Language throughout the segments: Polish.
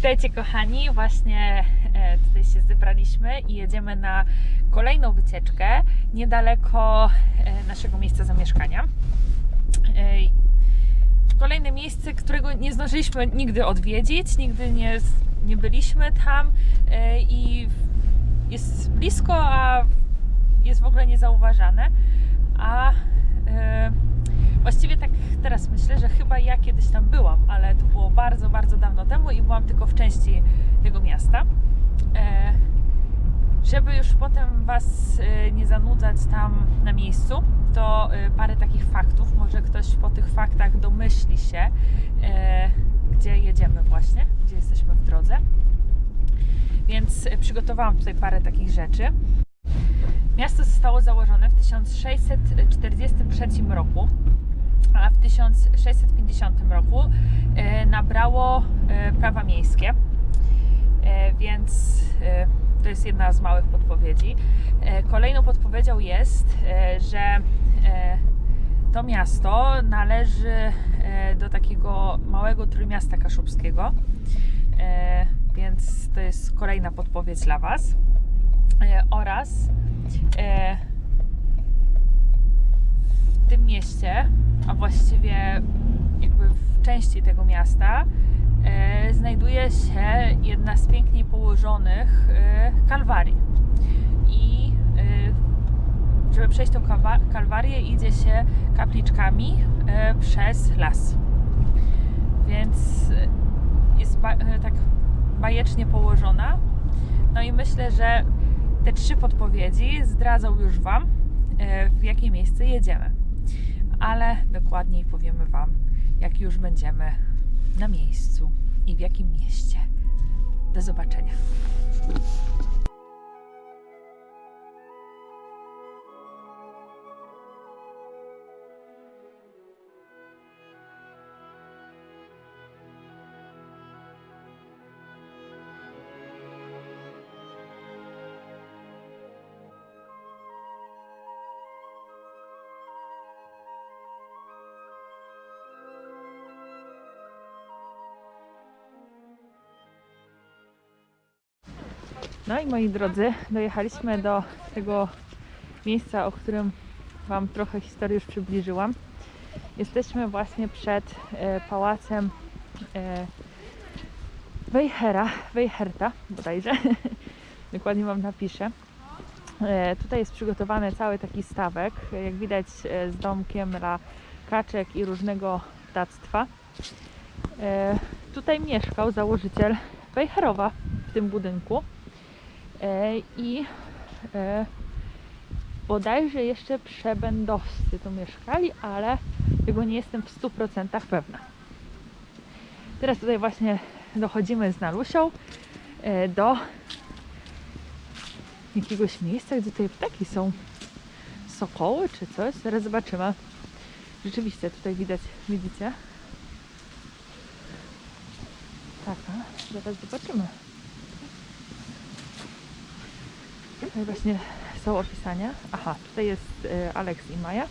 Witajcie kochani, właśnie e, tutaj się zebraliśmy i jedziemy na kolejną wycieczkę niedaleko e, naszego miejsca zamieszkania. E, Kolejne miejsce, którego nie zdążyliśmy nigdy odwiedzić, nigdy nie, nie byliśmy tam i jest blisko, a jest w ogóle niezauważane. A właściwie tak teraz myślę, że chyba ja kiedyś tam byłam, ale to było bardzo, bardzo dawno temu i byłam tylko w części tego miasta. E, żeby już potem Was e, nie zanudzać tam na miejscu, to e, parę takich faktów. Może ktoś po tych faktach domyśli się, e, gdzie jedziemy właśnie, gdzie jesteśmy w drodze. Więc e, przygotowałam tutaj parę takich rzeczy. Miasto zostało założone w 1643 roku, a w 1650 roku e, nabrało e, prawa miejskie. E, więc to jest jedna z małych podpowiedzi. Kolejną podpowiedzią jest, że to miasto należy do takiego małego trójmiasta kaszubskiego, więc to jest kolejna podpowiedź dla Was. Oraz w tym mieście, a właściwie jakby w części tego miasta, e, znajduje się jedna z piękniej położonych e, kalwarii. I e, żeby przejść tą kalwarię, idzie się kapliczkami e, przez las. Więc jest ba- e, tak bajecznie położona. No i myślę, że te trzy podpowiedzi zdradzą już Wam, e, w jakie miejsce jedziemy. Ale dokładniej powiemy Wam, jak już będziemy na miejscu i w jakim mieście. Do zobaczenia. No i moi drodzy, dojechaliśmy do tego miejsca, o którym Wam trochę historię już przybliżyłam. Jesteśmy właśnie przed e, pałacem e, Wejhera, Wejherta bodajże. Dokładnie Wam napiszę. E, tutaj jest przygotowany cały taki stawek, jak widać e, z domkiem dla kaczek i różnego ptactwa. E, tutaj mieszkał założyciel Wejherowa w tym budynku. E, I e, bodajże jeszcze przebędowscy tu mieszkali, ale tego nie jestem w 100% pewna. Teraz tutaj właśnie dochodzimy z Nalusią e, do jakiegoś miejsca, gdzie tutaj ptaki są. Sokoły czy coś? Zaraz zobaczymy. Rzeczywiście tutaj widać, widzicie? Tak, zaraz zobaczymy. Tutaj właśnie są opisania. Aha, tutaj jest e, Alex i Maja.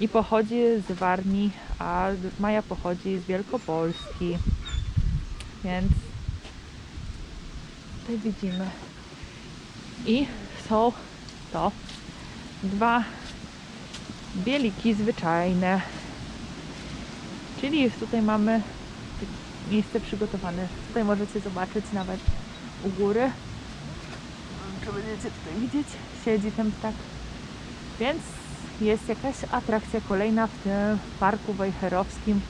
I pochodzi z Warmii, a Maja pochodzi z Wielkopolski. Więc tutaj widzimy. I są to dwa bieliki zwyczajne. Czyli tutaj mamy miejsce przygotowane. Tutaj możecie zobaczyć nawet u góry czy będziecie tutaj widzieć, siedzi ten ptak. Więc jest jakaś atrakcja kolejna w tym parku wejherowskim,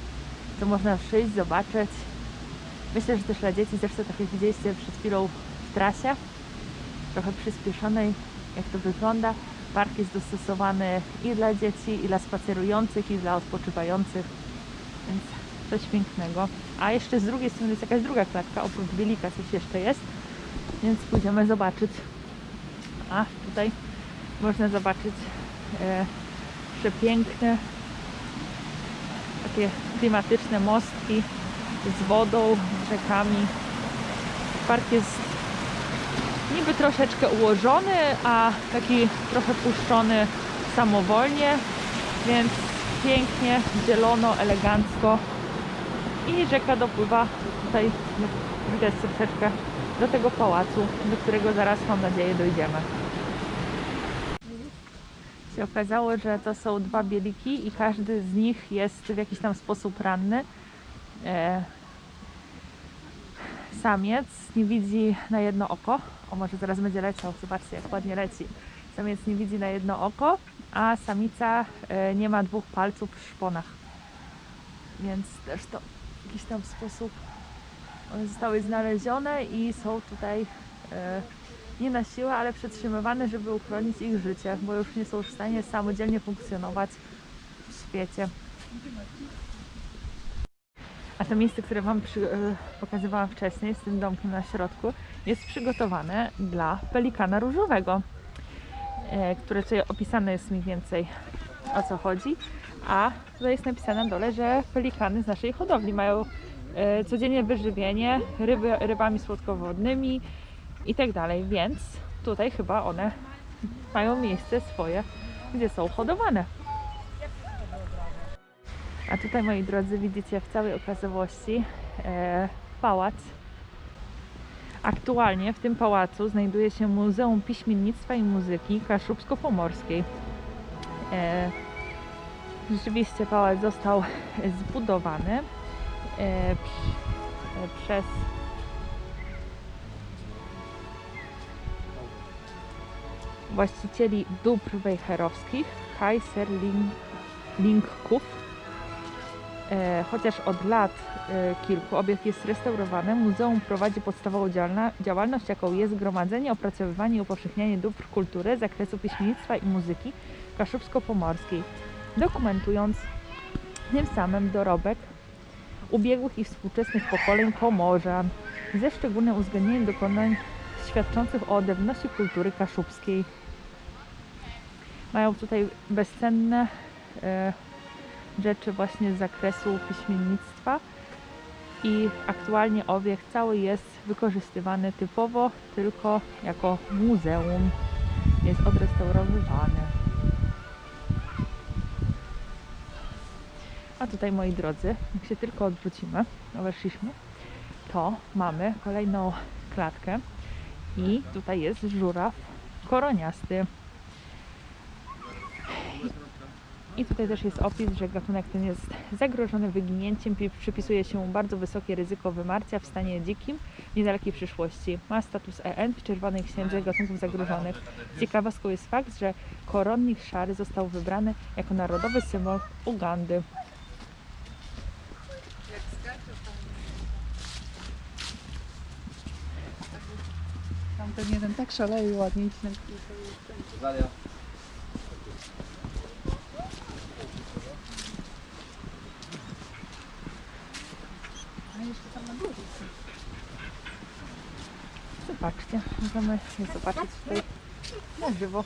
co można przyjść, zobaczyć. Myślę, że też dla dzieci, zresztą tak jak widzieliście przed chwilą w trasie, trochę przyspieszonej, jak to wygląda. Park jest dostosowany i dla dzieci, i dla spacerujących, i dla odpoczywających, więc coś pięknego. A jeszcze z drugiej strony jest jakaś druga klatka, oprócz bielika coś jeszcze jest, więc pójdziemy zobaczyć. A tutaj można zobaczyć e, przepiękne takie klimatyczne mostki z wodą, rzekami. Park jest niby troszeczkę ułożony, a taki trochę puszczony samowolnie, więc pięknie, zielono, elegancko. I rzeka dopływa tutaj, widać troszeczkę, do tego pałacu, do którego zaraz mam nadzieję dojdziemy. Się okazało, że to są dwa bieliki i każdy z nich jest w jakiś tam sposób ranny. E, samiec nie widzi na jedno oko. O, może zaraz będzie leciał. Zobaczcie, jak ładnie leci. Samiec nie widzi na jedno oko, a samica e, nie ma dwóch palców w szponach. Więc też to w jakiś tam sposób one zostały znalezione i są tutaj e, nie na siłę, ale przetrzymywane, żeby uchronić ich życie, bo już nie są w stanie samodzielnie funkcjonować w świecie. A to miejsce, które Wam przy, e, pokazywałam wcześniej, z tym domkiem na środku, jest przygotowane dla pelikana różowego, e, które tutaj opisane jest mniej więcej o co chodzi. A tutaj jest napisane na dole, że pelikany z naszej hodowli mają e, codziennie wyżywienie ryby, rybami słodkowodnymi i tak dalej, więc tutaj chyba one mają miejsce swoje, gdzie są hodowane. A tutaj, moi drodzy, widzicie w całej okazałości e, pałac. Aktualnie w tym pałacu znajduje się Muzeum Piśmiennictwa i Muzyki Kaszubsko-Pomorskiej. E, rzeczywiście pałac został zbudowany e, e, przez właścicieli dóbr wejherowskich Kaiserlingków. E, chociaż od lat e, kilku obiekt jest restaurowany, muzeum prowadzi podstawową działalność, jaką jest gromadzenie, opracowywanie i upowszechnianie dóbr kultury z zakresu piśmiennictwa i muzyki kaszubsko-pomorskiej, dokumentując tym samym dorobek ubiegłych i współczesnych pokoleń Pomorzan, ze szczególnym uwzględnieniem dokonań świadczących o odrębności kultury kaszubskiej. Mają tutaj bezcenne e, rzeczy właśnie z zakresu piśmiennictwa i aktualnie obiekt cały jest wykorzystywany typowo tylko jako muzeum. Jest odrestaurowywany. A tutaj moi drodzy, jak się tylko odwrócimy, weszliśmy, to mamy kolejną klatkę i tutaj jest żuraw koroniasty. I tutaj też jest opis, że gatunek ten jest zagrożony wyginięciem, pi- przypisuje się mu bardzo wysokie ryzyko wymarcia w stanie dzikim w niedalekiej przyszłości. Ma status EN w Czerwonej Księdze Gatunków Zagrożonych. Ciekawostką jest fakt, że koronnik szary został wybrany jako narodowy symbol Ugandy. Tamten jeden tak szaleje ładnie. Dalia. A jeszcze tam na górze. Zobaczcie, możemy je zobaczyć tutaj na żywo.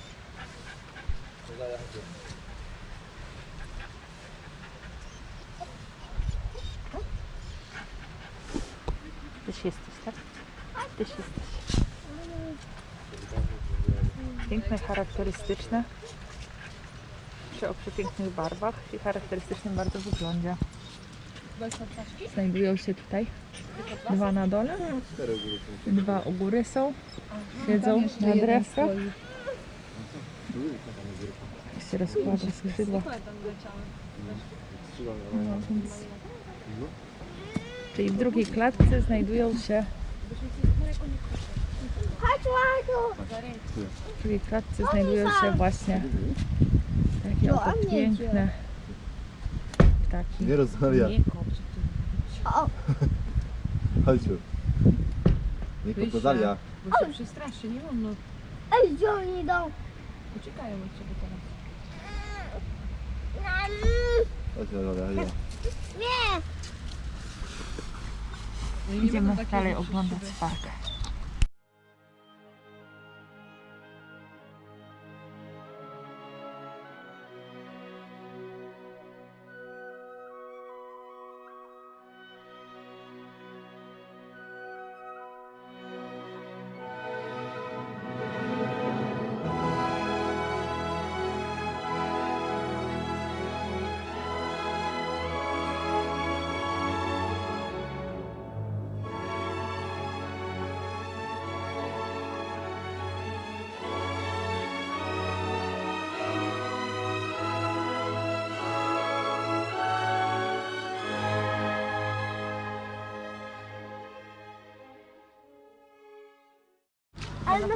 Tyś jesteś, tak? Tyś jesteś. Piękne, charakterystyczne. Przy o przepięknych barwach i charakterystycznym bardzo wyglądzie. Znajdują się tutaj dwa na dole, dwa u góry są. Siedzą na drewkach. Jak się rozkłada skrzydła. No, więc... Czyli w drugiej klatce znajdują się w drugiej klatce znajdują się właśnie takie oto piękne ptaki. Nie rozmawia. Ty. Chodź tu. Nie kopy, Dalia. Bo się przestraszy, nie wolno. Ej, gdzie oni idą? Uciekają od ciebie teraz. Chodź Dalia, chodź. Nie! No i nie Idziemy będą takie dalej oglądać park.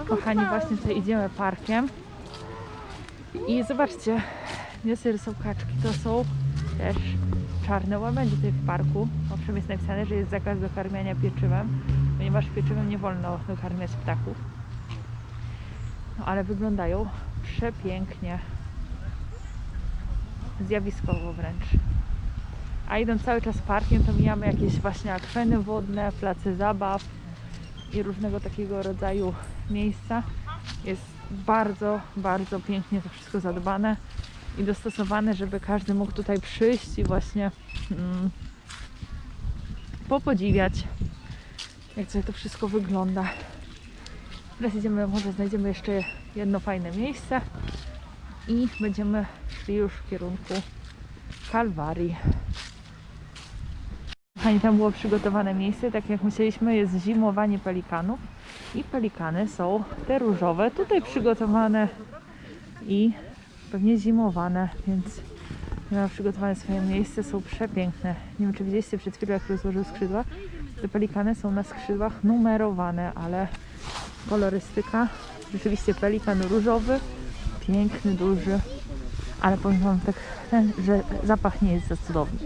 Kochani, właśnie tutaj idziemy parkiem. I zobaczcie, niosy są kaczki. To są też czarne łabędzie tutaj w parku. Owszem, jest napisane, że jest zakaz dokarmiania pieczywem, ponieważ pieczywem nie wolno dokarmiać ptaków. No ale wyglądają przepięknie. Zjawiskowo wręcz. A idąc cały czas parkiem, to mijamy jakieś właśnie akweny wodne, place zabaw i różnego takiego rodzaju miejsca. Jest bardzo, bardzo pięknie to wszystko zadbane i dostosowane, żeby każdy mógł tutaj przyjść i właśnie mm, popodziwiać, jak tutaj to wszystko wygląda. Teraz idziemy, może znajdziemy jeszcze jedno fajne miejsce i będziemy szli już w kierunku Kalwarii. Kochani, tam było przygotowane miejsce, tak jak myśleliśmy, jest zimowanie pelikanów i pelikany są te różowe, tutaj przygotowane i pewnie zimowane, więc miała przygotowane swoje miejsce, są przepiękne. Nie wiem, czy widzieliście przed chwilą, jak rozłożył skrzydła. Te pelikany są na skrzydłach numerowane, ale kolorystyka, rzeczywiście pelikan różowy, piękny, duży, ale powiem Wam tak, że zapach nie jest za cudowny.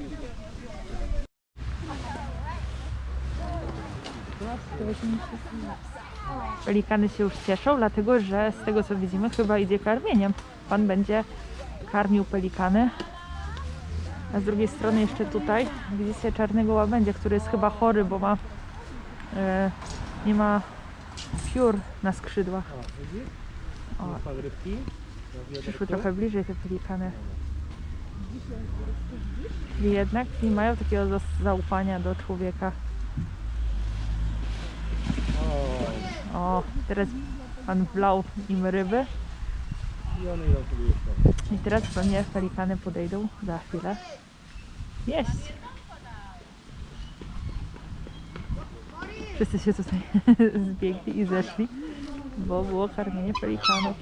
Pelikany się już cieszą, dlatego że z tego co widzimy chyba idzie karmieniem. Pan będzie karmił pelikany. A z drugiej strony jeszcze tutaj widzicie czarnego łabędzia, który jest chyba chory, bo ma e, nie ma piór na skrzydłach. O, przyszły trochę bliżej te pelikany. Czyli jednak nie mają takiego zaufania do człowieka. O, teraz pan wlał im ryby. I teraz pewnie pelikany podejdą za chwilę. Jeść! Wszyscy się tutaj zbiegli i zeszli, bo było karmienie pelikanów.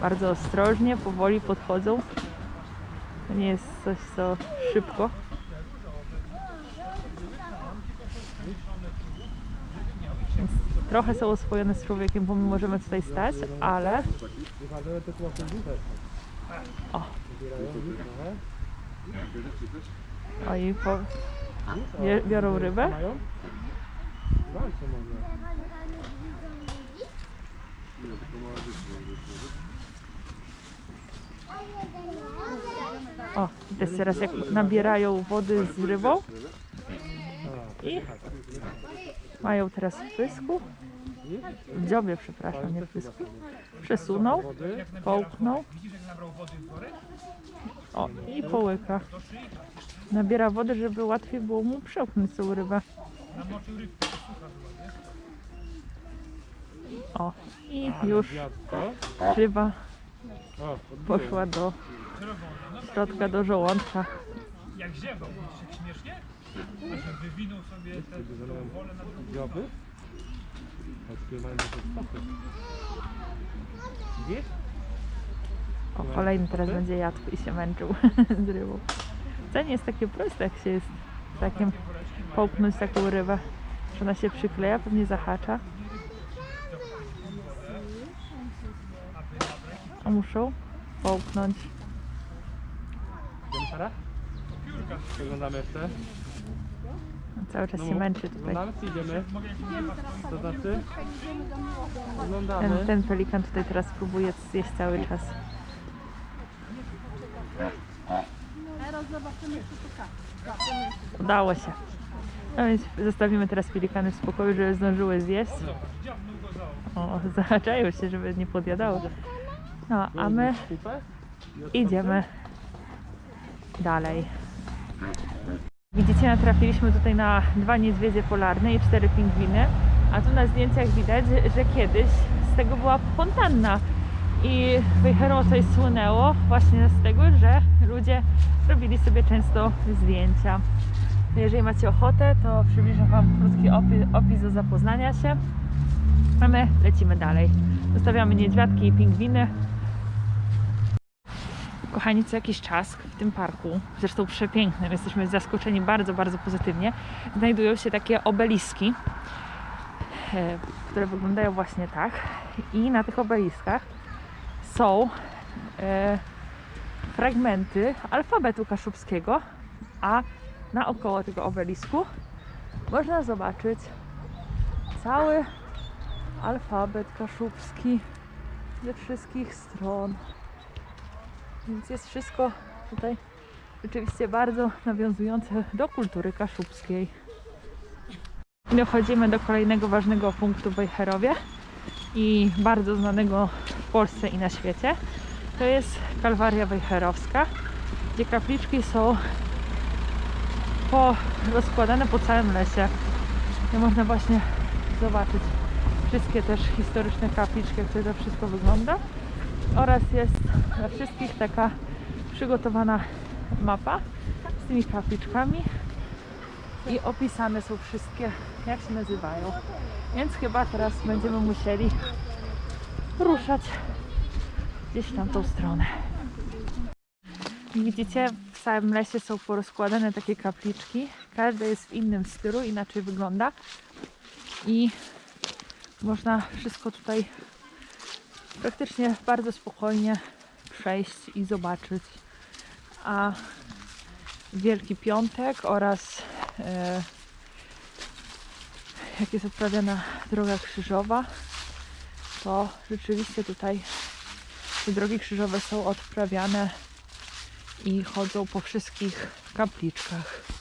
Bardzo ostrożnie, powoli podchodzą. To nie jest coś, co szybko. Więc trochę są oswojone z człowiekiem, bo my możemy tutaj stać, ale o, oni po, biorą rybę. O, jest teraz jak nabierają wody z rybą. I mają teraz w pysku, dziobie, przepraszam, nie w pysku, przesunął, połknął, o i połyka. Nabiera wody, żeby łatwiej było mu przełknąć tą rybę. O, i już ryba poszła do środka, do żołądka. jak jak śmiesznie? Wywinął sobie te wolę na stopy. Widzisz? O, kolejny teraz będzie jadł i się męczył z rybą. To nie jest takie proste, jak się jest takim połknąć taką rybę. Że ona się przykleja, pewnie zahacza. A muszą połknąć. Sara? Oglądamy jeszcze? Cały czas No się mów. męczy tutaj. Idziemy? To znaczy? Ten, Oglądamy. ten pelikan tutaj teraz próbuje zjeść cały czas. Udało się. No więc zostawimy teraz pelikany w spokoju, żeby zdążyły zjeść. O, zahaczają się, żeby nie podjadały. No, a my Kupę? idziemy dalej. Widzicie, natrafiliśmy tutaj na dwa niedźwiedzie polarne i cztery pingwiny, a tu na zdjęciach widać, że kiedyś z tego była fontanna i wyjechał coś słynęło właśnie z tego, że ludzie robili sobie często zdjęcia. Jeżeli macie ochotę, to przybliżę Wam krótki opis, opis do zapoznania się, a my lecimy dalej. Zostawiamy niedźwiadki i pingwiny Kochani, co jakiś czas w tym parku, zresztą przepięknym, jesteśmy zaskoczeni bardzo, bardzo pozytywnie, znajdują się takie obeliski, e, które wyglądają właśnie tak. I na tych obeliskach są e, fragmenty alfabetu kaszubskiego, a naokoło tego obelisku można zobaczyć cały alfabet kaszubski ze wszystkich stron. Więc jest wszystko tutaj rzeczywiście bardzo nawiązujące do kultury kaszubskiej. I dochodzimy do kolejnego ważnego punktu w Wejherowie i bardzo znanego w Polsce i na świecie. To jest Kalwaria Wejherowska, gdzie kapliczki są po, rozkładane po całym lesie. I można właśnie zobaczyć wszystkie też historyczne kapliczki, jak to wszystko wygląda. Oraz jest dla wszystkich taka przygotowana mapa z tymi kapliczkami i opisane są wszystkie, jak się nazywają. Więc chyba teraz będziemy musieli ruszać gdzieś w tamtą stronę. Widzicie, w całym lesie są porozkładane takie kapliczki. Każda jest w innym stylu, inaczej wygląda. I można wszystko tutaj praktycznie bardzo spokojnie przejść i zobaczyć. A Wielki Piątek oraz e, jak jest odprawiana droga krzyżowa, to rzeczywiście tutaj te drogi krzyżowe są odprawiane i chodzą po wszystkich kapliczkach.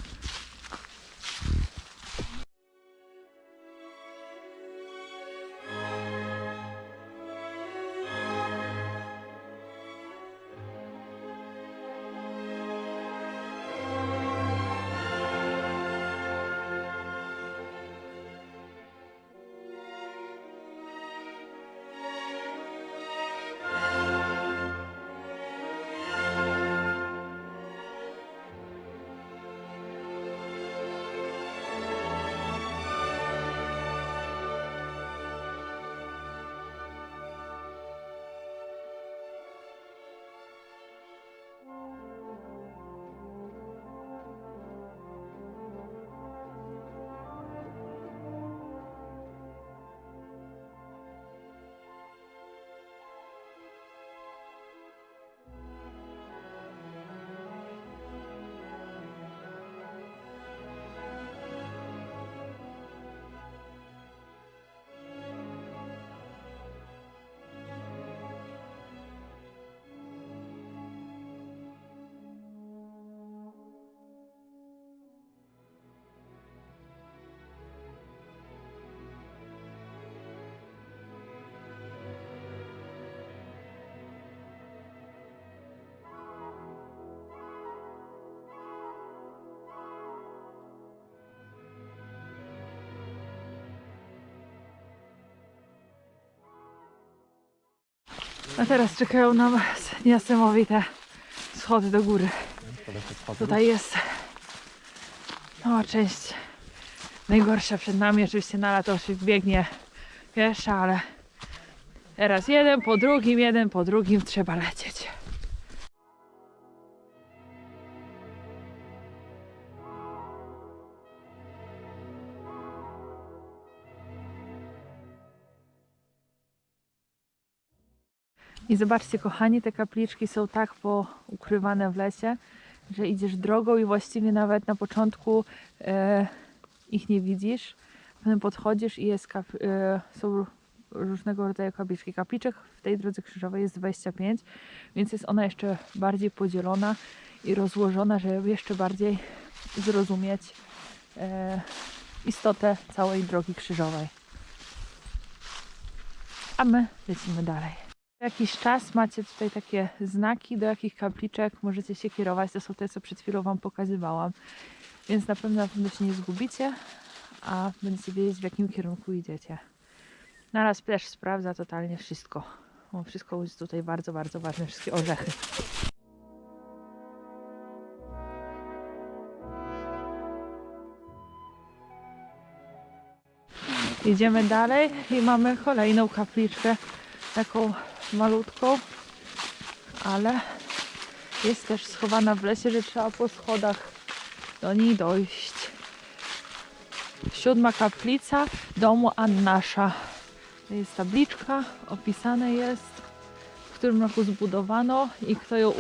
A teraz czekają nam niesamowite schody do góry. Tutaj jest mała część najgorsza przed nami. Oczywiście na lato się biegnie piesza, ale teraz jeden po drugim, jeden po drugim trzeba lecieć. I zobaczcie, kochani, te kapliczki są tak poukrywane w lesie, że idziesz drogą i właściwie nawet na początku e, ich nie widzisz. Potem podchodzisz i jest kap, e, są różnego rodzaju kapliczki. Kapliczek w tej drodze krzyżowej jest 25, więc jest ona jeszcze bardziej podzielona i rozłożona, żeby jeszcze bardziej zrozumieć e, istotę całej drogi krzyżowej. A my lecimy dalej. Jakiś czas macie tutaj takie znaki, do jakich kapliczek możecie się kierować. To są te, co przed chwilą Wam pokazywałam. Więc na pewno, na pewno się nie zgubicie, a będziecie wiedzieć, w jakim kierunku idziecie. Naraz też sprawdza totalnie wszystko. Bo wszystko jest tutaj bardzo, bardzo ważne, wszystkie orzechy. Idziemy dalej i mamy kolejną kapliczkę, taką malutką, ale jest też schowana w lesie, że trzeba po schodach do niej dojść. Siódma kaplica domu Annasza. To jest tabliczka, opisane jest, w którym roku zbudowano i kto ją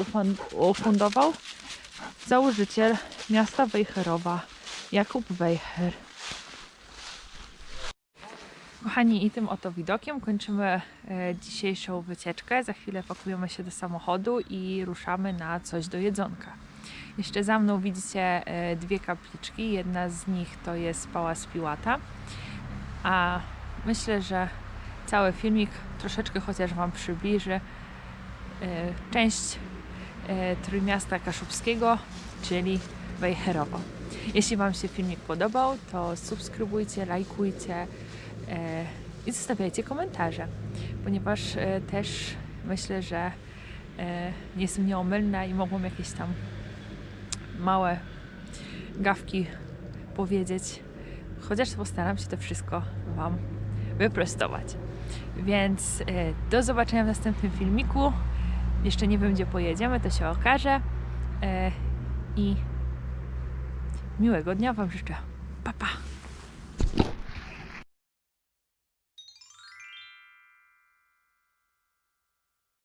ufundował. Założyciel miasta Wejherowa, Jakub Wejher. Kochani, i tym oto widokiem kończymy e, dzisiejszą wycieczkę. Za chwilę pakujemy się do samochodu i ruszamy na coś do jedzonka. Jeszcze za mną widzicie e, dwie kapliczki. Jedna z nich to jest Pałac Piłata, a myślę, że cały filmik troszeczkę chociaż Wam przybliży e, część Trójmiasta Kaszubskiego, czyli Wejherowo. Jeśli Wam się filmik podobał, to subskrybujcie, lajkujcie i zostawiajcie komentarze, ponieważ e, też myślę, że e, nie jestem nieomylna i mogłam jakieś tam małe gawki powiedzieć, chociaż postaram się to wszystko Wam wyprostować. Więc e, do zobaczenia w następnym filmiku. Jeszcze nie wiem, gdzie pojedziemy, to się okaże. E, I miłego dnia Wam życzę. Pa, pa!